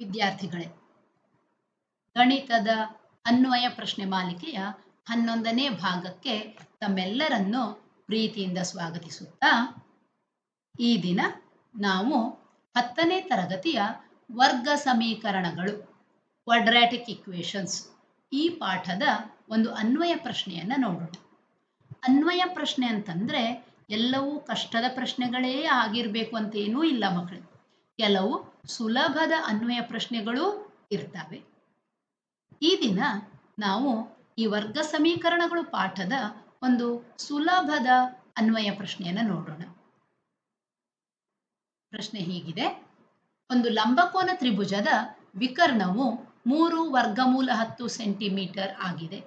ವಿದ್ಯಾರ್ಥಿಗಳೇ. ಗಣಿತದ ಅನ್ವಯ ಪ್ರಶ್ನೆ ಮಾಲಿಕೆಯ ಹನ್ನೊಂದನೇ ಭಾಗಕ್ಕೆ ತಮ್ಮೆಲ್ಲರನ್ನು ಪ್ರೀತಿಯಿಂದ ಸ್ವಾಗತಿಸುತ್ತಾ ಈ ದಿನ ನಾವು ಹತ್ತನೇ ತರಗತಿಯ ವರ್ಗ ಸಮೀಕರಣಗಳು ಕ್ವಾಡ್ರಾಟಿಕ್ ಇಕ್ವೇಶನ್ಸ್ ಈ ಪಾಠದ ಒಂದು ಅನ್ವಯ ಪ್ರಶ್ನೆಯನ್ನು ನೋಡೋಣ. ಅನ್ವಯ ಪ್ರಶ್ನೆ ಅಂತಂದರೆ ಎಲ್ಲವೂ ಕಷ್ಟದ ಪ್ರಶ್ನೆಗಳೇ ಆಗಿರಬೇಕು ಅಂತೇನೂ ಇಲ್ಲ ಮಕ್ಕಳು ಕೆಲವು ಸುಲಭದ ಅನ್ವಯ ಪ್ರಶ್ನೆಗಳು ಇರ್ತವೆ. ಈ ದಿನ ನಾವು ಈ ವರ್ಗ ಸಮೀಕರಣಗಳು ಪಾಠದ ಒಂದು ಸುಲಭದ ಅನ್ವಯ ಪ್ರಶ್ನೆಯನ್ನು ನೋಡೋಣ. ಪ್ರಶ್ನೆ ಹೀಗಿದೆ. ಒಂದು ಲಂಬಕೋನ ತ್ರಿಭುಜದ ವಿಕರ್ಣವು ಮೂರು ವರ್ಗಮೂಲ ಹತ್ತು ಸೆಂಟಿಮೀಟರ್ ಆಗಿದೆ.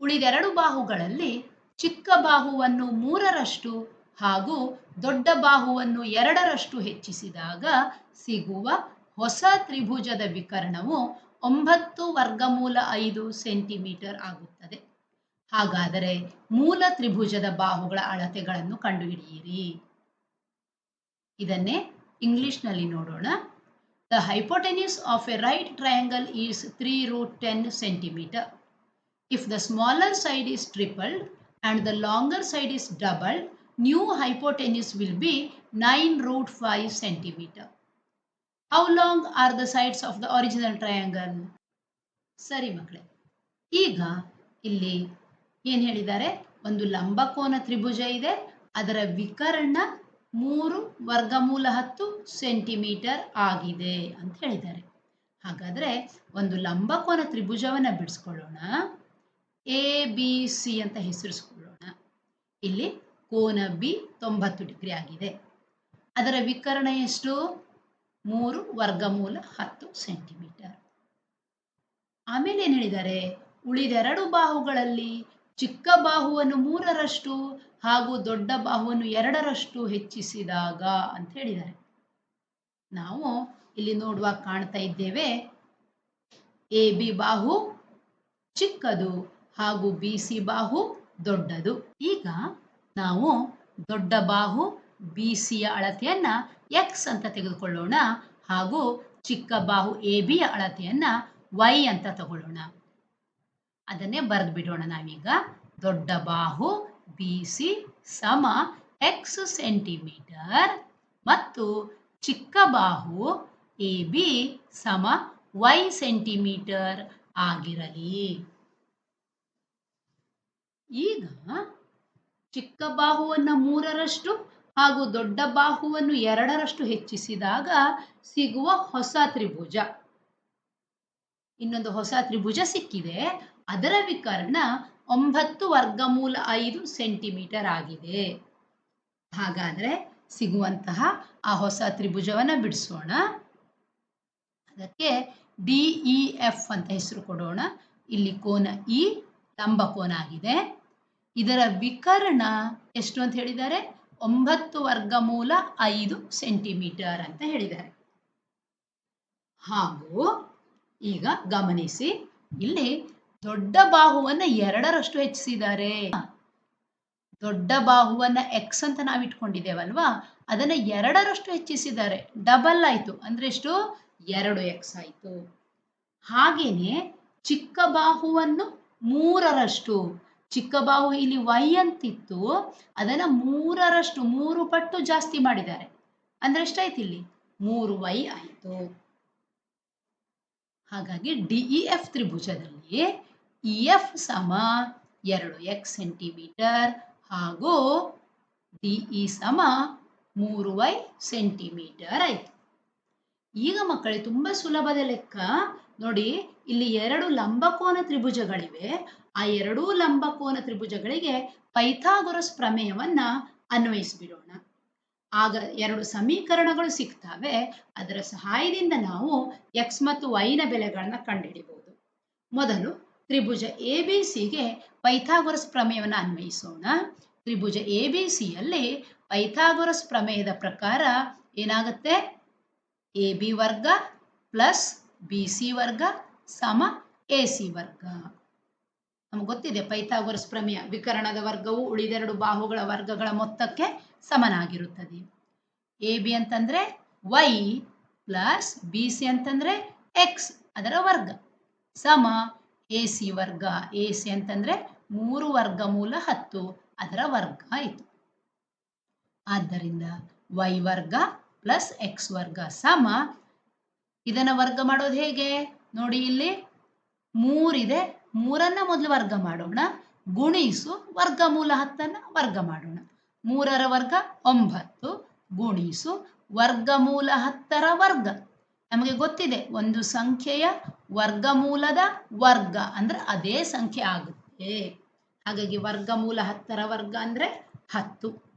ಉಳಿದೆರಡು ಬಾಹುಗಳಲ್ಲಿ ಚಿಕ್ಕ ಬಾಹುವನ್ನು ಮೂರರಷ್ಟು ಹಾಗೂ ದೊಡ್ಡ ಬಾಹುವನ್ನು ಎರಡರಷ್ಟು ಹೆಚ್ಚಿಸಿದಾಗ ಸಿಗುವ ಹೊಸ ತ್ರಿಭುಜದ ವಿಕರ್ಣವು ಒಂಬತ್ತು ವರ್ಗಮೂಲ ಐದು ಸೆಂಟಿಮೀಟರ್ ಆಗುತ್ತದೆ. ಹಾಗಾದರೆ ಮೂಲ ತ್ರಿಭುಜದ ಬಾಹುಗಳ ಅಳತೆಗಳನ್ನು ಕಂಡುಹಿಡಿಯಿರಿ. ಇದನ್ನೇ ಇಂಗ್ಲಿಷ್ನಲ್ಲಿ ನೋಡೋಣ. The hypotenuse of a right triangle is three root ten centimetre if the smaller side is tripled and the longer side is doubled, new hypotenuse will be 9 root 5 centimeter. How long are the sides of the original triangle? ಸರಿ ಮಕ್ಕಳೇ, ಈಗ ಇಲ್ಲಿ ಏನು ಹೇಳಿದ್ದಾರೆ ಒಂದು ಲಂಬಕೋನ ತ್ರಿಭುಜ ಇದೆ, ಅದರ ವಿಕರ್ಣ ಮೂರು ವರ್ಗಮೂಲ ಹತ್ತು ಸೆಂಟಿಮೀಟರ್ ಆಗಿದೆ ಅಂತ ಹೇಳಿದ್ದಾರೆ ಹಾಗಾದರೆ ಒಂದು ಲಂಬಕೋನ ತ್ರಿಭುಜವನ್ನು ಬಿಡಿಸ್ಕೊಳ್ಳೋಣ ಎ ಬಿ ಸಿ ಅಂತ ಹೆಸರಿಸ್ಕೊಳ್ಳೋಣ ಇಲ್ಲಿ ಕೋನ ಬಿ ತೊಂಬತ್ತು ಡಿಗ್ರಿ ಆಗಿದೆ. ಅದರ ವಿಕರ್ಣ ಎಷ್ಟು? ಮೂರು ವರ್ಗಮೂಲ ಹತ್ತು ಸೆಂಟಿಮೀಟರ್. ಆಮೇಲೆ ಏನು ಹೇಳಿದ್ದಾರೆ ಉಳಿದೆರಡು ಬಾಹುಗಳಲ್ಲಿ ಚಿಕ್ಕ ಬಾಹುವನ್ನು ಮೂರರಷ್ಟು ಹಾಗೂ ದೊಡ್ಡ ಬಾಹುವನ್ನು ಎರಡರಷ್ಟು ಹೆಚ್ಚಿಸಿದಾಗ ಅಂತ ಹೇಳಿದ್ದಾರೆ. ನಾವು ಇಲ್ಲಿ ನೋಡುವಾಗ ಕಾಣ್ತಾ ಇದ್ದೇವೆ, ಎ ಬಿ ಬಾಹು ಚಿಕ್ಕದು ಹಾಗೂ ಬಿ ಸಿ ಬಾಹು ದೊಡ್ಡದು. ಈಗ ನಾವು ದೊಡ್ಡ ಬಾಹು ಬಿ ಸಿಯ ಅಳತೆಯನ್ನು ಎಕ್ಸ್ ಅಂತ ತೆಗೆದುಕೊಳ್ಳೋಣ ಹಾಗೂ ಚಿಕ್ಕ ಬಾಹು ಎ ಬಿಯ ಅಳತೆಯನ್ನು ವೈ ಅಂತ ತಗೊಳ್ಳೋಣ. ಅದನ್ನೇ ಬರೆದು ಬಿಡೋಣ ನಾವೀಗ. ದೊಡ್ಡ ಬಾಹು ಬಿ ಸಿ ಸಮ ಎಕ್ಸ್ ಸೆಂಟಿಮೀಟರ್ ಮತ್ತು ಚಿಕ್ಕ ಬಾಹು ಎ ಬಿ ಸಮ ವೈ ಸೆಂಟಿಮೀಟರ್ ಆಗಿರಲಿ. ಈಗ ಚಿಕ್ಕ ಬಾಹುವನ್ನು ಮೂರರಷ್ಟು ಹಾಗೂ ದೊಡ್ಡ ಬಾಹುವನ್ನು ಎರಡರಷ್ಟು ಹೆಚ್ಚಿಸಿದಾಗ ಸಿಗುವ ಹೊಸ ತ್ರಿಭುಜ. ಇನ್ನೊಂದು ಹೊಸ ತ್ರಿಭುಜ ಸಿಕ್ಕಿದೆ. ಅದರ ವಿಕರ್ಣ ಒಂಬತ್ತು ವರ್ಗಮೂಲ ಐದು ಸೆಂಟಿಮೀಟರ್ ಆಗಿದೆ. ಹಾಗಾದರೆ ಸಿಗುವಂತಹ ಆ ಹೊಸ ತ್ರಿಭುಜವನ್ನು ಬಿಡಿಸೋಣ. ಅದಕ್ಕೆ ಡಿ ಇ ಎಫ್ ಅಂತ ಹೆಸರು ಕೊಡೋಣ. ಇಲ್ಲಿ ಕೋನ ಇ, ಲಂಬ ಕೋನ ಆಗಿದೆ. ಇದರ ವಿಕರ್ಣ ಎಷ್ಟು ಅಂತ ಹೇಳಿದ್ದಾರೆ? ಒಂಬತ್ತು ವರ್ಗಮೂಲ ಐದು ಸೆಂಟಿಮೀಟರ್ ಅಂತ ಹೇಳಿದ್ದಾರೆ. ಹಾಗೂ ಈಗ ಗಮನಿಸಿ, ಇಲ್ಲಿ ದೊಡ್ಡ ಬಾಹುವನ್ನ ಎರಡರಷ್ಟು ಹೆಚ್ಚಿಸಿದ್ದಾರೆ. ದೊಡ್ಡ ಬಾಹುವನ್ನ ಎಕ್ಸ್ ಅಂತ ನಾವು ಇಟ್ಕೊಂಡಿದ್ದೇವಲ್ವಾ? ಅದನ್ನ ಎರಡರಷ್ಟು ಹೆಚ್ಚಿಸಿದ್ದಾರೆ. ಡಬಲ್ ಆಯ್ತು. ಅಂದ್ರೆ ಎಷ್ಟು? ಎರಡು ಎಕ್ಸ್ ಆಯ್ತು. ಹಾಗೇನೆ ಚಿಕ್ಕ ಬಾಹುವನ್ನು ಮೂರರಷ್ಟು ಚಿಕ್ಕ ಬಾಹು ಇಲ್ಲಿ ವೈ ಅಂತಿತ್ತು, ಅದನ್ನ ಮೂರರಷ್ಟು, ಮೂರು ಪಟ್ಟು ಜಾಸ್ತಿ ಮಾಡಿದ್ದಾರೆ. ಅಂದ್ರೆ ಎಷ್ಟಾಯ್ತು ಇಲ್ಲಿ? ಮೂರು ವೈ ಆಯಿತು. ಹಾಗಾಗಿ ಡಿಇ ಎಫ್ ತ್ರಿಭುಜದಲ್ಲಿ ಇ ಎಫ್ ಸಮ ಎರಡು ಎಕ್ಸ್ ಸೆಂಟಿಮೀಟರ್ ಹಾಗೂ ಡಿಇ ಇ ಸಮ ಮೂರು ವೈ ಸೆಂಟಿಮೀಟರ್ ಆಯಿತು. ಈಗ ಮಕ್ಕಳಿಗೆ ತುಂಬ ಸುಲಭದ ಲೆಕ್ಕ. ನೋಡಿ, ಇಲ್ಲಿ ಎರಡು ಲಂಬಕೋನ ತ್ರಿಭುಜಗಳಿವೆ. ಆ ಎರಡೂ ಲಂಬಕೋನ ತ್ರಿಭುಜಗಳಿಗೆ ಪೈಥಾಗೊರಸ್ ಪ್ರಮೇಯವನ್ನ ಅನ್ವಯಿಸಿಬಿಡೋಣ. ಆಗ ಎರಡು ಸಮೀಕರಣಗಳು ಸಿಗ್ತವೆ. ಅದರ ಸಹಾಯದಿಂದ ನಾವು ಎಕ್ಸ್ ಮತ್ತು ವೈನ ಬೆಲೆಗಳನ್ನ ಕಂಡುಹಿಡಿಬಹುದು ಮೊದಲು ತ್ರಿಭುಜ ಎ ಬಿ ಸಿಗೆ ಪೈಥಾಗೊರಸ್ ಪ್ರಮೇಯವನ್ನು ಅನ್ವಯಿಸೋಣ. ತ್ರಿಭುಜ ಎ ಬಿ ಸಿಯಲ್ಲಿ ಪೈಥಾಗೊರಸ್ ಪ್ರಮೇಯದ ಪ್ರಕಾರ ಏನಾಗುತ್ತೆ? ಎ ಬಿ ವರ್ಗ ಪ್ಲಸ್ ಬಿ ಸಿ ವರ್ಗ ಸಮ ಎ ಸಿ ವರ್ಗ. ನಮ್ಗೆ ಗೊತ್ತಿದೆ ಪೈಥಾಗೊರಸ್ ಪ್ರಮೇಯ ವಿಕರಣದ ವರ್ಗವು ಉಳಿದೆರಡು ಬಾಹುಗಳ ವರ್ಗಗಳ ಮೊತ್ತಕ್ಕೆ ಸಮನಾಗಿರುತ್ತದೆ. ಎ ಬಿ ಅಂತಂದ್ರೆ ವೈ ಪ್ಲಸ್ ಬಿ ಸಿ ಅಂತಂದ್ರೆ ಎಕ್ಸ್ ಅದರ ವರ್ಗ. ಸಮ ಎ ಸಿ ವರ್ಗ, ಎ ಸಿ ಅಂತಂದ್ರೆ ಮೂರು ವರ್ಗ ಮೂಲ ಹತ್ತು ಅದರ ವರ್ಗ ಆಯಿತು ಆದ್ದರಿಂದ ವೈ ವರ್ಗ ಪ್ಲಸ್ ಎಕ್ಸ್ ವರ್ಗ ಸಮ. ಇದನ್ನ ವರ್ಗ ಮಾಡೋದು ಹೇಗೆ? ನೋಡಿ ಇಲ್ಲಿ ಮೂರಿದೆ ಮೂರನ್ನ ಮೊದಲು ವರ್ಗ ಮಾಡೋಣ. ಗುಣಿಸು ವರ್ಗಮೂಲ ಹತ್ತನ್ನ ವರ್ಗ ಮಾಡೋಣ. ಮೂರರ ವರ್ಗ ಒಂಬತ್ತು. ಗುಣಿಸು ವರ್ಗಮೂಲ ಹತ್ತರ ವರ್ಗ. ನಮಗೆ ಗೊತ್ತಿದೆ ಒಂದು ಸಂಖ್ಯೆಯ ವರ್ಗಮೂಲದ ವರ್ಗ ಅಂದ್ರೆ ಅದೇ ಸಂಖ್ಯೆ ಆಗುತ್ತೆ. ಹಾಗಾಗಿ ವರ್ಗಮೂಲ ಹತ್ತರ ವರ್ಗ ಅಂದ್ರೆ ಹತ್ತು.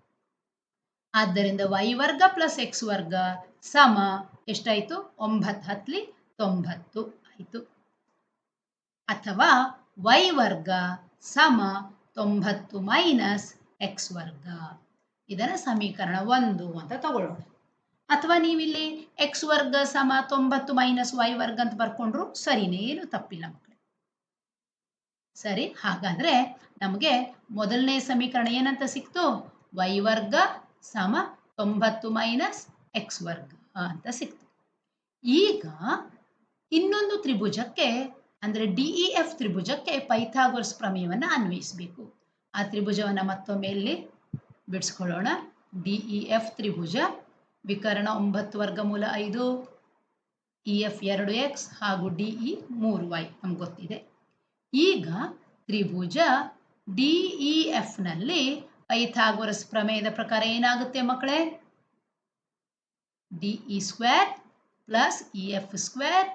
ಆದ್ದರಿಂದ ವೈ ವರ್ಗ ಪ್ಲಸ್ ಎಕ್ಸ್ ವರ್ಗ ಸಮ ಎಷ್ಟಾಯ್ತು? ಒಂಬತ್ತು. ಹತ್ಲಿ ತೊಂಬತ್ತು. ಆಯ್ತು. ಅಥವಾ ವೈ ವರ್ಗ ಸಮ ತೊಂಬತ್ತು ಮೈನಸ್ ಎಕ್ಸ್ ವರ್ಗ. ಇದರ ಸಮೀಕರಣ ಒಂದು ಅಂತ ತಗೊಳ್ಳೋಣ. ಅಥವಾ ನೀವಿಲ್ಲಿ ಎಕ್ಸ್ ವರ್ಗ ಸಮ ತೊಂಬತ್ತು ಮೈನಸ್ ವೈ ವರ್ಗ ಅಂತ ಬರ್ಕೊಂಡ್ರು ಸರಿನೇ ಏನು ತಪ್ಪಿಲ್ಲ ಮಕ್ಕಳು ಸರಿ, ಹಾಗಾದ್ರೆ ನಮಗೆ ಮೊದಲನೇ ಸಮೀಕರಣ ಏನಂತ ಸಿಕ್ತು? ವೈ ವರ್ಗ ಸಮ ತೊಂಬತ್ತು ಮೈನಸ್ ಎಕ್ಸ್ ವರ್ಗ ಅಂತ ಸಿಕ್ತು. ಈಗ ಇನ್ನೊಂದು ತ್ರಿಭುಜಕ್ಕೆ ಅಂದ್ರೆ ಇ ಎಫ್ ತ್ರಿಭುಜಕ್ಕೆ ಪೈಥಾಗೋರ್ಸ್ ಪ್ರಮೇಯವನ್ನು ಅನ್ವಯಿಸಬೇಕು. ಆ ತ್ರಿಭುಜವನ್ನು ಮತ್ತೊಮ್ಮೆ ಇಲ್ಲಿ ಬಿಡಿಸ್ಕೊಳ್ಳೋಣ. ಇ ಎಫ್ ತ್ರಿಭುಜ, ವಿಕರಣ ಒಂಬತ್ತು ವರ್ಗಮೂಲ ಐದು ಇ ಎಫ್ ಎರಡು ಎಕ್ಸ್ ಹಾಗೂ ಡಿಇ ಮೂರು ವೈ ನಮ್ಗೆ ಗೊತ್ತಿದೆ. ಈಗ ತ್ರಿಭುಜ ಡಿಇ ಎಫ್ನಲ್ಲಿ ಪೈಥಾಗೋರಸ್ ಪ್ರಮೇಯದ ಪ್ರಕಾರ ಏನಾಗುತ್ತೆ ಮಕ್ಕಳೇ? D E square plus E F square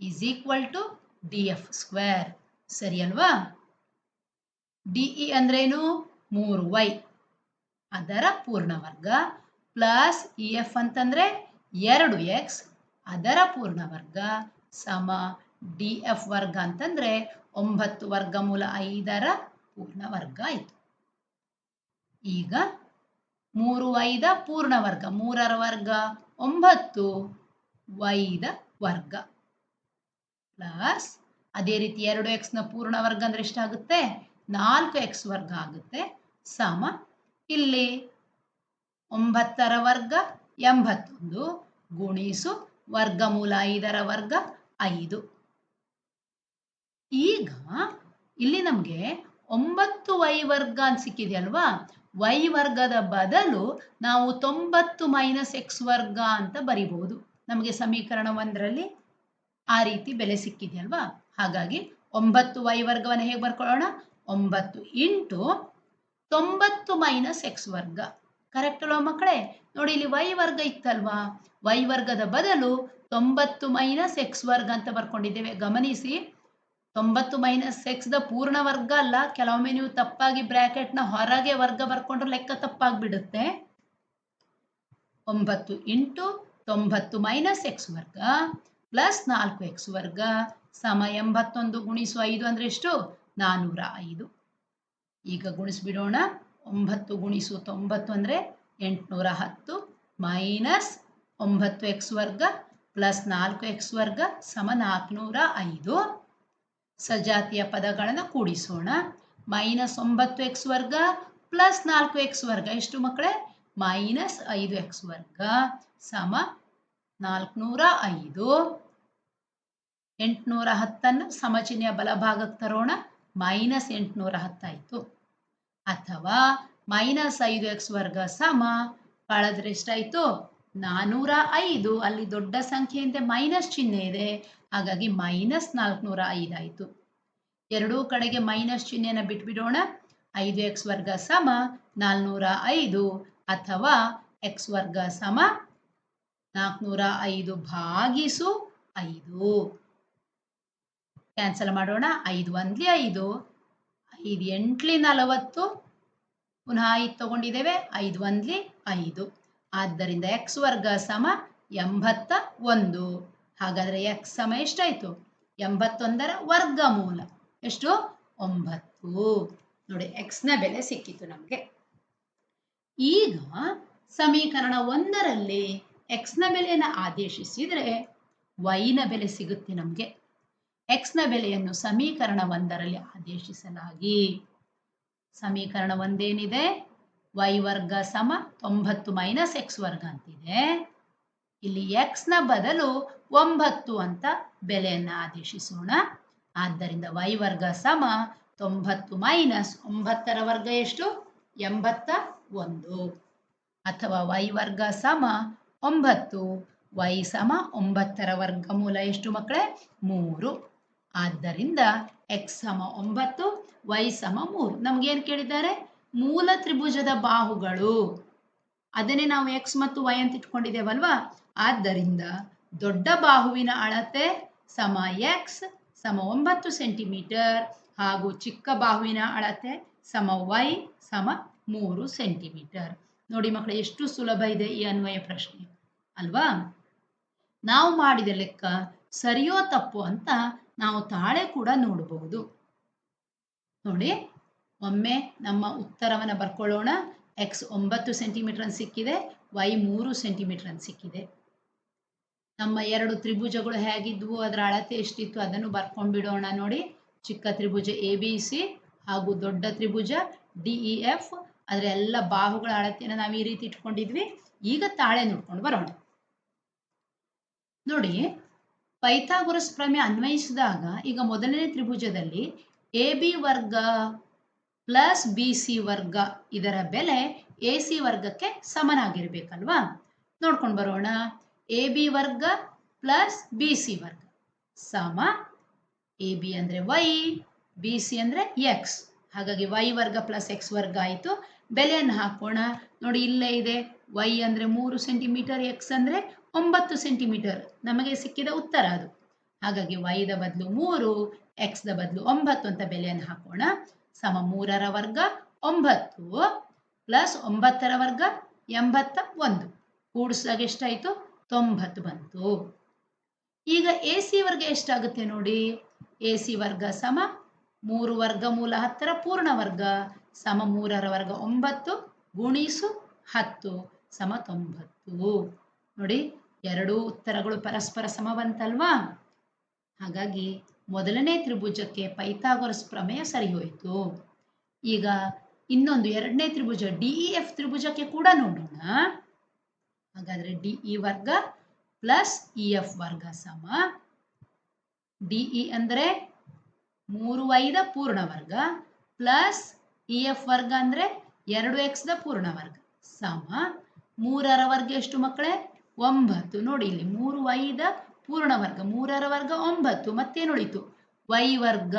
is equal to D F square ಸರಿ ಅಲ್ವಾ? ಡಿಇ ಅಂದ್ರೇನು? ಮೂರು ವೈ ಅದರ ಪೂರ್ಣವರ್ಗ ಪ್ಲಸ್ ಇ ಎಫ್ ಅಂತಂದ್ರೆ ಎರಡು ಎಕ್ಸ್ ಅದರ ಪೂರ್ಣವರ್ಗ ಸಮ ಡಿ ಎಫ್ ವರ್ಗ ಅಂತಂದ್ರೆ ಒಂಬತ್ತು ವರ್ಗಮೂಲ ಐದರ ಪೂರ್ಣ ವರ್ಗ ಆಯಿತು. ಈಗ ಮೂರು ಪೂರ್ಣ ಪೂರ್ಣವರ್ಗ ಮೂರರ ವರ್ಗ, ಒಂಬತ್ತು ವೈದ ವರ್ಗ. ಪ್ಲಸ್ ಅದೇ ರೀತಿ ಎರಡು ಎಕ್ಸ್ನ ಪೂರ್ಣ ವರ್ಗ ಅಂದರೆ ಎಷ್ಟಾಗುತ್ತೆ? ನಾಲ್ಕು ಎಕ್ಸ್ ವರ್ಗ ಆಗುತ್ತೆ. ಸಮ ಇಲ್ಲಿ ಒಂಬತ್ತರ ವರ್ಗ ಎಂಬತ್ತೊಂದು ಗುಣಿಸು ವರ್ಗಮೂಲ ಐದರ ವರ್ಗ ಐದು. ಈಗ ಇಲ್ಲಿ ನಮಗೆ ಒಂಬತ್ತು ವೈ ವರ್ಗ ಅಂತ ಸಿಕ್ಕಿದೆಯಲ್ವಾ ವೈ ವರ್ಗದ ಬದಲು ನಾವು ತೊಂಬತ್ತು ಮೈನಸ್ ಎಕ್ಸ್ ವರ್ಗ ಅಂತ ಬರಿಬಹುದು ನಮಗೆ ಸಮೀಕರಣ ಒಂದರಲ್ಲಿ ಆ ರೀತಿ ಬೆಲೆ ಸಿಕ್ಕಿದೆಯಲ್ವಾ? ಹಾಗಾಗಿ ಒಂಬತ್ತು ವೈ ವರ್ಗವನ್ನು ಹೇಗೆ ಬರ್ಕೊಳ್ಳೋಣ? ಒಂಬತ್ತು ಇಂಟು ತೊಂಬತ್ತು ಮೈನಸ್ ಎಕ್ಸ್ ವರ್ಗ. ಕರೆಕ್ಟ್ ಅಲ್ವಾ ಮಕ್ಕಳೇ? ನೋಡಿ ಇಲ್ಲಿ ವೈ ವರ್ಗ ಇತ್ತಲ್ವಾ? ವೈ ವರ್ಗದ ಬದಲು ತೊಂಬತ್ತು ಮೈನಸ್ ಎಕ್ಸ್ ವರ್ಗ ಅಂತ ಬರ್ಕೊಂಡಿದ್ದೇವೆ. ಗಮನಿಸಿ. ತೊಂಬತ್ತು ಮೈನಸ್ ಎಕ್ಸ್ ದ ಪೂರ್ಣ ವರ್ಗ ಅಲ್ಲ. ಕೆಲವೊಮ್ಮೆ ನೀವು ತಪ್ಪಾಗಿ ಬ್ರಾಕೆಟ್ನ ಹೊರಗೆ ವರ್ಗ ಬರ್ಕೊಂಡ್ರೆ ಲೆಕ್ಕ ತಪ್ಪಾಗ್ಬಿಡುತ್ತೆ. ಒಂಬತ್ತು ಇಂಟು ತೊಂಬತ್ತು ಮೈನಸ್ ಎಕ್ಸ್ ವರ್ಗ. ಪ್ಲಸ್ ನಾಲ್ಕು ಎಕ್ಸ್ ವರ್ಗ ಸಮ ಎಂಬತ್ತೊಂದು ಗುಣಿಸು ಐದು ಅಂದ್ರೆ ಎಷ್ಟು? ನಾನ್ನೂರ ಐದು. ಈಗ ಗುಣಿಸ್ಬಿಡೋಣ. ಒಂಬತ್ತು ಗುಣಿಸು ತೊಂಬತ್ತು ಅಂದರೆ ಎಂಟುನೂರ ಹತ್ತು ಮೈನಸ್ ಒಂಬತ್ತು ಎಕ್ಸ್ ವರ್ಗ ಪ್ಲಸ್ ನಾಲ್ಕು ಎಕ್ಸ್ ವರ್ಗ ಸಮ ನಾಲ್ಕುನೂರ ಐದು. ಸಜಾತಿಯ ಪದಗಳನ್ನು ಕೂಡಿಸೋಣ. ಮೈನಸ್ ಒಂಬತ್ತು ಎಕ್ಸ್ ವರ್ಗ ಪ್ಲಸ್ ನಾಲ್ಕು ಎಕ್ಸ್ ವರ್ಗ ಎಷ್ಟು ಮಕ್ಕಳೇ? ಮೈನಸ್ ಐದು ಎಕ್ಸ್ ವರ್ಗ ಸಮ ನಾಲ್ಕುನೂರ ಐದು. ಎಂಟುನೂರ ಹತ್ತನ್ನು ಸಮಚಿಹ್ನೆಯ ಬಲಭಾಗಕ್ಕೆ ತರೋಣ ಮೈನಸ್ ಎಂಟುನೂರ ಹತ್ತಾಯಿತು ಅಥವಾ ಮೈನಸ್ ಐದು ಎಕ್ಸ್ ವರ್ಗ ಸಮ ಕಳೆದ್ರೆ ಎಷ್ಟಾಯಿತು ನಾನೂರ ಐದು ಅಲ್ಲಿ ದೊಡ್ಡ ಸಂಖ್ಯೆಯಿಂದ ಮೈನಸ್ ಚಿಹ್ನೆ ಇದೆ. ಹಾಗಾಗಿ ಮೈನಸ್ ನಾಲ್ಕುನೂರ ಐದಾಯಿತು ಎರಡೂ ಕಡೆಗೆ ಮೈನಸ್ ಚಿಹ್ನೆಯನ್ನು ಬಿಟ್ಬಿಡೋಣ. ಐದು ಎಕ್ಸ್ ವರ್ಗ ಸಮ ನಾಲ್ನೂರ ಐದು ಅಥವಾ ಎಕ್ಸ್ ವರ್ಗ ಸಮ ನಾಲ್ಕುನೂರ ಐದು ಭಾಗಿಸು ಐದು. ಕ್ಯಾನ್ಸಲ್ ಮಾಡೋಣ. ಐದು ಒಂದ್ಲಿ ಐದು. ಐದು ಎಂಟ್ಲಿ ನಲವತ್ತು. ಪುನಃ ಐದು ತಗೊಂಡಿದ್ದೇವೆ. ಐದು ಒಂದ್ಲಿ ಐದು. ಆದ್ದರಿಂದ ಎಕ್ಸ್ ವರ್ಗ ಸಮ ಎಂಬತ್ತ ಒಂದು. ಹಾಗಾದರೆ ಎಕ್ಸ್ ಸಮ ಎಷ್ಟಾಯಿತು? ಎಂಬತ್ತೊಂದರ ವರ್ಗಮೂಲ ಎಷ್ಟು? ಒಂಬತ್ತು. ನೋಡಿ ಎಕ್ಸ್ನ ಬೆಲೆ ಸಿಕ್ಕಿತು ನಮಗೆ. ಈಗ ಸಮೀಕರಣ ಒಂದರಲ್ಲಿ ಎಕ್ಸ್ನ ಬೆಲೆಯನ್ನು ಆದೇಶಿಸಿದರೆ ವೈನ ಬೆಲೆ ಸಿಗುತ್ತೆ ನಮಗೆ. ಎಕ್ಸ್ನ ಬೆಲೆಯನ್ನು ಸಮೀಕರಣ ಒಂದರಲ್ಲಿ ಆದೇಶಿಸಲಾಗಿ. ಸಮೀಕರಣ ಒಂದೇನಿದೆ? ವೈ ವರ್ಗ ಸಮ ತೊಂಬತ್ತು ಮೈನಸ್ ಎಕ್ಸ್ ವರ್ಗ ಅಂತಿದೆ. ಇಲ್ಲಿ ಎಕ್ಸ್ನ ಬದಲು ಒಂಬತ್ತು ಅಂತ ಬೆಲೆಯನ್ನು ಆದೇಶಿಸೋಣ. ಆದ್ದರಿಂದ ವೈ ವರ್ಗ ಸಮ ತೊಂಬತ್ತು ಮೈನಸ್ ಒಂಬತ್ತರ ವರ್ಗ ಎಷ್ಟು? ಎಂಬತ್ತ ಒಂದು. ಅಥವಾ ವೈ ವರ್ಗ ಸಮ ಒಂಬತ್ತು ವೈ ಸಮ ಒಂಬತ್ತರ ವರ್ಗಮೂಲ ಎಷ್ಟು ಮಕ್ಕಳೇ? ಮೂರು. ಆದ್ದರಿಂದ ಎಕ್ಸ್ ಸಮ ಒಂಬತ್ತು ವೈ ಸಮ ಮೂರು. ನಮ್ಗೇನು ಕೇಳಿದ್ದಾರೆ? ಮೂಲ ತ್ರಿಭುಜದ ಬಾಹುಗಳು. ಅದನ್ನೇ ನಾವು ಎಕ್ಸ್ ಮತ್ತು ವೈ ಅಂತ ಇಟ್ಕೊಂಡಿದ್ದೇವಲ್ವಾ? ಆದ್ದರಿಂದ ದೊಡ್ಡ ಬಾಹುವಿನ ಅಳತೆ ಸಮ ಎಕ್ಸ್ ಸಮ ಒಂಬತ್ತು ಸೆಂಟಿಮೀಟರ್ ಹಾಗೂ ಚಿಕ್ಕ ಬಾಹುವಿನ ಅಳತೆ ಸಮ ವೈ ಸಮ ಮೂರು ಸೆಂಟಿಮೀಟರ್. ನೋಡಿ ಮಕ್ಕಳು, ಎಷ್ಟು ಸುಲಭ ಇದೆ ಈ ಅನ್ವಯ ಪ್ರಶ್ನೆ. ಅಲ್ವಾ? ನಾವು ಮಾಡಿದ ಲೆಕ್ಕ ಸರಿಯೋ ತಪ್ಪು ಅಂತ ನಾವು ತಾಳೆ ಕೂಡ ನೋಡಬಹುದು. ನೋಡಿ, ಒಮ್ಮೆ ನಮ್ಮ ಉತ್ತರವನ್ನು ಬರ್ಕೊಳ್ಳೋಣ. ಎಕ್ಸ್ ಒಂಬತ್ತು ಸೆಂಟಿಮೀಟರ್ ಅಂತ ಸಿಕ್ಕಿದೆ ವೈ ಮೂರು ಸೆಂಟಿಮೀಟರ್ ಅಂತ ಸಿಕ್ಕಿದೆ. ನಮ್ಮ ಎರಡು ತ್ರಿಭುಜಗಳು ಹೇಗಿದ್ವು, ಅದರ ಅಳತೆ ಎಷ್ಟಿತ್ತು ಅದನ್ನು ಬರ್ಕೊಂಡು ಬಿಡೋಣ ನೋಡಿ. ಚಿಕ್ಕ ತ್ರಿಭುಜ ಎ ಬಿ ಸಿ ಹಾಗೂ ದೊಡ್ಡ ತ್ರಿಭುಜ ಡಿ ಇ ಎಫ್ ಅದರ ಎಲ್ಲ ಬಾಹುಗಳ ಅಳತೆಯನ್ನು ನಾವು ಈ ರೀತಿ ಇಟ್ಕೊಂಡಿದ್ವಿ. ಈಗ ತಾಳೆ ನೋಡ್ಕೊಂಡು ಬರೋಣ. ನೋಡಿ ಪೈಥಾಗೊರಸ್ ಪ್ರಮೇಯ ಅನ್ವಯಿಸಿದಾಗ ಈಗ ಮೊದಲನೇ ತ್ರಿಭುಜದಲ್ಲಿ ಎ ಬಿ ವರ್ಗ ಪ್ಲಸ್ ಬಿ ಸಿ ವರ್ಗ ಇದರ ಬೆಲೆ ಎ ಸಿ ವರ್ಗಕ್ಕೆ ಸಮನಾಗಿರ್ಬೇಕಲ್ವಾ? ನೋಡ್ಕೊಂಡು ಬರೋಣ. ಎ ಬಿ ವರ್ಗ ಪ್ಲಸ್ ಬಿ ಸಿ ವರ್ಗ ಸಮ ಎ ಬಿ ಅಂದರೆ ವೈ, ಬಿ ಸಿ ಅಂದರೆ ಎಕ್ಸ್. ಹಾಗಾಗಿ ವೈ ವರ್ಗ ಪ್ಲಸ್ ಎಕ್ಸ್ ವರ್ಗ ಆಯಿತು. ಬೆಲೆಯನ್ನು ಹಾಕೋಣ. ನೋಡಿ ಇಲ್ಲೇ ಇದೆ. ವೈ ಅಂದರೆ ಮೂರು ಸೆಂಟಿಮೀಟರ್ ಎಕ್ಸ್ ಅಂದರೆ ಒಂಬತ್ತು ಸೆಂಟಿಮೀಟರ್ ನಮಗೆ ಸಿಕ್ಕಿದ ಉತ್ತರ ಅದು. ಹಾಗಾಗಿ ವೈದ ಬದಲು ಮೂರು ಎಕ್ಸ್ದ ಬದಲು ಒಂಬತ್ತು ಅಂತ ಬೆಲೆಯನ್ನು ಹಾಕೋಣ. ಸಮ ಮೂರರ ವರ್ಗ ಒಂಬತ್ತು ಪ್ಲಸ್ ಒಂಬತ್ತರ ವರ್ಗ ಎಂಬತ್ತ ಒಂದು. ಕೂಡಿಸಿದಾಗ ಎಷ್ಟಾಯಿತು? ತೊಂಬತ್ತು ಬಂತು. ಈಗ ಎ ಸಿ ವರ್ಗ ಎಷ್ಟಾಗುತ್ತೆ ನೋಡಿ. ಎ ಸಿ ವರ್ಗ ಸಮ ಮೂರು ವರ್ಗ ಮೂಲ ಹತ್ತರ ಪೂರ್ಣ ವರ್ಗ. ಸಮ ಮೂರರ ವರ್ಗ ಒಂಬತ್ತು ಗುಣಿಸು ಹತ್ತು. ಸಮ ತೊಂಬತ್ತು ನೋಡಿ, ಎರಡೂ ಉತ್ತರಗಳು ಪರಸ್ಪರ ಸಮವಂತಲ್ವಾ? ಹಾಗಾಗಿ ಮೊದಲನೇ ತ್ರಿಭುಜಕ್ಕೆ ಪೈಥಾಗೊರಸ್ ಪ್ರಮೇಯ ಸರಿ ಹೋಯಿತು ಈಗ ಇನ್ನೊಂದು ಎರಡನೇ ತ್ರಿಭುಜ ಡಿ ಇ ಎಫ್ ತ್ರಿಭುಜಕ್ಕೆ ಕೂಡ ನೋಡೋಣ. ಹಾಗಾದರೆ ಡಿ ಇ ವರ್ಗ ಪ್ಲಸ್ ಇ ಎಫ್ ವರ್ಗ ಸಮ. ಡಿ ಇ ಅಂದರೆ ಮೂರು ಐದ ಪೂರ್ಣ ವರ್ಗ, ಪ್ಲಸ್ ಇ ಎಫ್ ವರ್ಗ ಅಂದರೆ ಎರಡು ಎಕ್ಸ್ದ ಪೂರ್ಣ ವರ್ಗ ಸಮ. ಮೂರರ ವರ್ಗ ಎಷ್ಟು ಮಕ್ಕಳೇ? ಒಂಬತ್ತು. ನೋಡಿ ಇಲ್ಲಿ ಮೂರು ವೈದ ಪೂರ್ಣ ವರ್ಗ. ಮೂರರ ವರ್ಗ ಒಂಬತ್ತು. ಮತ್ತೇನು ಉಳಿತು? ವೈ ವರ್ಗ.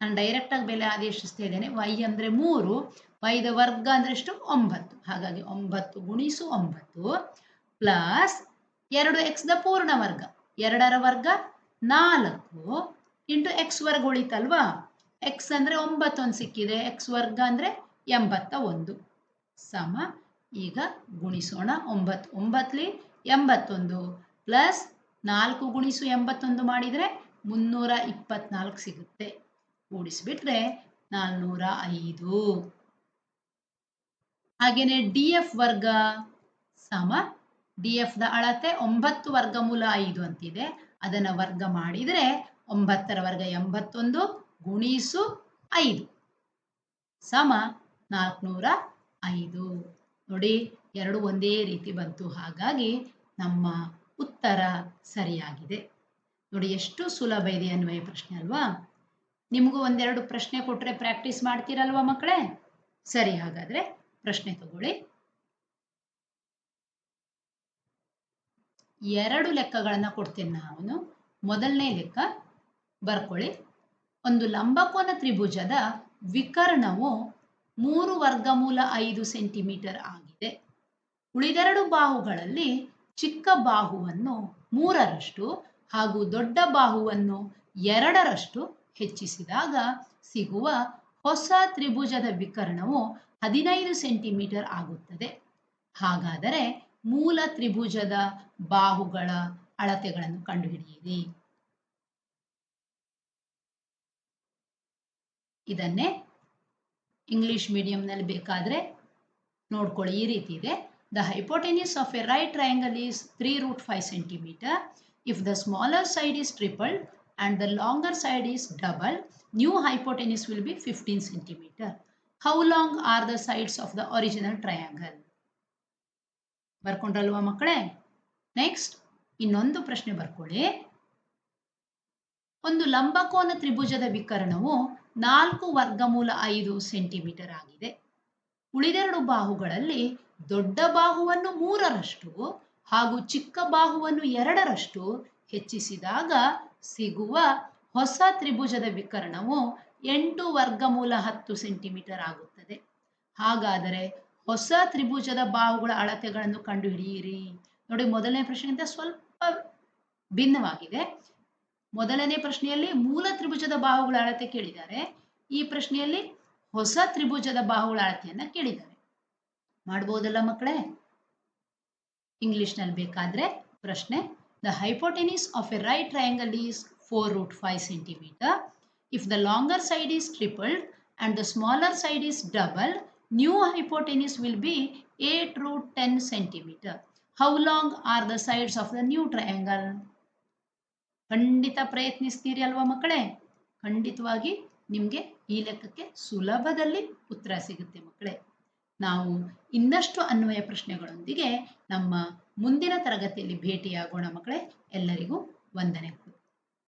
ನಾನು ಡೈರೆಕ್ಟಾಗಿ ಬೆಲೆ ಆದೇಶಿಸ್ತಾ ಇದ್ದೇನೆ. ವೈ ಅಂದರೆ ಮೂರು. ವೈದ ವರ್ಗ ಅಂದರೆ ಎಷ್ಟು? ಒಂಬತ್ತು. ಹಾಗಾಗಿ ಒಂಬತ್ತು ಗುಣಿಸು ಒಂಬತ್ತು ಪ್ಲಸ್ ಎರಡು ಎಕ್ಸ್ದ ಪೂರ್ಣ ವರ್ಗ. ಎರಡರ ವರ್ಗ ನಾಲ್ಕು ಇಂಟು ಎಕ್ಸ್ ವರ್ಗ ಉಳಿತಲ್ವಾ? ಎಕ್ಸ್ ಅಂದರೆ ಒಂಬತ್ತೊಂದು ಸಿಕ್ಕಿದೆ. ಎಕ್ಸ್ ವರ್ಗ ಅಂದರೆ ಎಂಬತ್ತ ಒಂದು ಸಮ ಈಗ ಗುಣಿಸೋಣ ಒಂಬತ್ತು ಒಂಬತ್ತಲಿ ಎಂಬತ್ತೊಂದು ಪ್ಲಸ್ ನಾಲ್ಕು ಗುಣಿಸು ಎಂಬತ್ತೊಂದು ಮಾಡಿದರೆ ಮುನ್ನೂರ ಇಪ್ಪತ್ನಾಲ್ಕು ಸಿಗುತ್ತೆ. ಕೂಡಿಸಿಬಿಟ್ರೆ ನಾಲ್ನೂರ ಐದು. ಹಾಗೆಯೇ ಡಿ ಎಫ್ ವರ್ಗ ಸಮ, ಡಿ ಎಫ್ದ ಅಳತೆ ಒಂಬತ್ತು ವರ್ಗಮೂಲ ಐದು ಅಂತಿದೆ. ಅದನ್ನು ವರ್ಗ ಮಾಡಿದರೆ ಒಂಬತ್ತರ ವರ್ಗ ಎಂಬತ್ತೊಂದು ಗುಣಿಸು ಐದು. ಸಮ ನಾಲ್ಕುನೂರ ಐದು. ನೋಡಿ, ಎರಡು ಒಂದೇ ರೀತಿ ಬಂತು. ಹಾಗಾಗಿ ನಮ್ಮ ಉತ್ತರ ಸರಿಯಾಗಿದೆ. ನೋಡಿ, ಎಷ್ಟು ಸುಲಭ ಇದೆ ಅನ್ವಯ ಪ್ರಶ್ನೆ ಅಲ್ವಾ? ನಿಮಗೂ ಒಂದೆರಡು ಪ್ರಶ್ನೆ ಕೊಟ್ಟರೆ ಪ್ರಾಕ್ಟೀಸ್ ಮಾಡ್ತೀರಲ್ವಾ ಮಕ್ಕಳೇ? ಸರಿ, ಹಾಗಾದರೆ ಪ್ರಶ್ನೆ ತಗೊಳ್ಳಿ. ಎರಡು ಲೆಕ್ಕಗಳನ್ನು ಕೊಡ್ತೇನೆ ನಾನು ಮೊದಲನೇ ಲೆಕ್ಕ ಬರ್ಕೊಳ್ಳಿ. ಒಂದು ಲಂಬಕೋನ ತ್ರಿಭುಜದ ವಿಕರ್ಣವು ಮೂರು ವರ್ಗಮೂಲ ಐದು ಸೆಂಟಿಮೀಟರ್ ಆಗಿದೆ. ಉಳಿದೆರಡು ಬಾಹುಗಳಲ್ಲಿ ಚಿಕ್ಕ ಬಾಹುವನ್ನು ಮೂರರಷ್ಟು ಹಾಗೂ ದೊಡ್ಡ ಬಾಹುವನ್ನು ಎರಡರಷ್ಟು ಹೆಚ್ಚಿಸಿದಾಗ ಸಿಗುವ ಹೊಸ ತ್ರಿಭುಜದ ವಿಕರ್ಣವು ಹದಿನೈದು ಸೆಂಟಿಮೀಟರ್ ಆಗುತ್ತದೆ. ಹಾಗಾದರೆ ಮೂಲ ತ್ರಿಭುಜದ ಬಾಹುಗಳ ಅಳತೆಗಳನ್ನು ಕಂಡುಹಿಡಿಯಿರಿ. ಇದನ್ನೇ ಇಂಗ್ಲಿಷ್ ಮೀಡಿಯಂನಲ್ಲಿ ಬೇಕಾದರೆ ನೋಡ್ಕೊಳ್ಳಿ. ಈ ರೀತಿ ಇದೆ. The hypotenuse of a right triangle is three root five centimetre if the smaller side is triple and the longer side is double new hypotenuse will be fifteen centimetre how long are the sides of the original triangle ಬರ್ಕೊಂಡ್ರಲ್ವಾ ಮಕ್ಕಳೇ? Next ಇನ್ನೊಂದು ಪ್ರಶ್ನೆ ಬರ್ಕೊಳ್ಳಿ. ಒಂದು ಲಂಬಕೋನ ತ್ರಿಭುಜದ ವಿಕರ್ಣವು ನಾಲ್ಕು ವರ್ಗಮೂಲ ಐದು ಸೆಂಟಿಮೀಟರ್ ಆಗಿದೆ. ಉಳಿದೆರಡು ಬಾಹುಗಳಲ್ಲಿ ದೊಡ್ಡ ಬಾಹುವನ್ನು ಮೂರರಷ್ಟು ಹಾಗೂ ಚಿಕ್ಕ ಬಾಹುವನ್ನು ಎರಡರಷ್ಟು ಹೆಚ್ಚಿಸಿದಾಗ ಸಿಗುವ ಹೊಸ ತ್ರಿಭುಜದ ವಿಕರಣವು ಎಂಟು ವರ್ಗಮೂಲ ಹತ್ತು ಸೆಂಟಿಮೀಟರ್ ಆಗುತ್ತದೆ. ಹಾಗಾದರೆ ಹೊಸ ತ್ರಿಭುಜದ ಬಾಹುಗಳ ಅಳತೆಗಳನ್ನು ಕಂಡುಹಿಡಿಯಿರಿ. ನೋಡಿ, ಮೊದಲನೇ ಪ್ರಶ್ನೆಗಿಂತ ಸ್ವಲ್ಪ ಭಿನ್ನವಾಗಿದೆ. ಮೊದಲನೇ ಪ್ರಶ್ನೆಯಲ್ಲಿ ಮೂಲ ತ್ರಿಭುಜದ ಬಾಹುಗಳ ಅಳತೆ ಕೇಳಿದ್ದಾರೆ. ಈ ಪ್ರಶ್ನೆಯಲ್ಲಿ ಹೊಸ ತ್ರಿಭುಜದ ಬಾಹುಗಳ ಅಳತೆಯನ್ನ ಕೇಳಿದ್ದಾರೆ. ಮಾಡಬಹುದಲ್ಲ ಮಕ್ಕಳೇ? ಇಂಗ್ಲಿಷ್ನಲ್ಲಿ ಬೇಕಾದ್ರೆ ಪ್ರಶ್ನೆ the hypotenuse of a right triangle is four root five centimetre if the longer side is tripled and the smaller side is double new hypotenuse will be eight root ten centimetre how long are the sides of the new triangle ಖಂಡಿತ ಪ್ರಯತ್ನಿಸ್ತೀರಿ ಅಲ್ವಾ ಮಕ್ಕಳೇ? ಖಂಡಿತವಾಗಿ ನಿಮಗೆ ಈ ಲೆಕ್ಕಕ್ಕೆ ಸುಲಭದಲ್ಲಿ ಉತ್ತರ ಸಿಗುತ್ತೆ ಮಕ್ಕಳೇ. ನಾವು ಇನ್ನಷ್ಟು ಅನ್ವಯ ಪ್ರಶ್ನೆಗಳೊಂದಿಗೆ ನಮ್ಮ ಮುಂದಿನ ತರಗತಿಯಲ್ಲಿ ಭೇಟಿಯಾಗೋಣ ಮಕ್ಕಳೇ. ಎಲ್ಲರಿಗೂ ವಂದನೆಗಳು